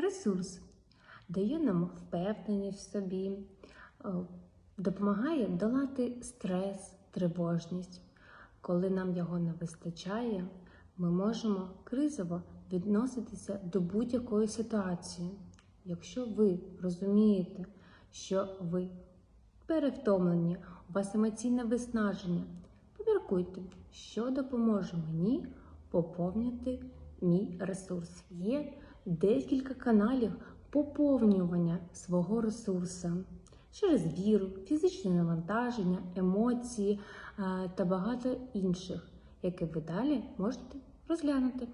ресурс, дає нам впевненість в собі, е, допомагає долати стрес, тривожність. Коли нам його не вистачає, ми можемо кризово відноситися до будь-якої ситуації. Якщо ви розумієте, що ви перевтомлені, у вас емоційне виснаження, поміркуйте, що допоможе мені поповнити мій ресурс. Є декілька каналів поповнювання свого ресурсу через віру, фізичне навантаження, емоції та багато інших, які ви далі можете розглянути.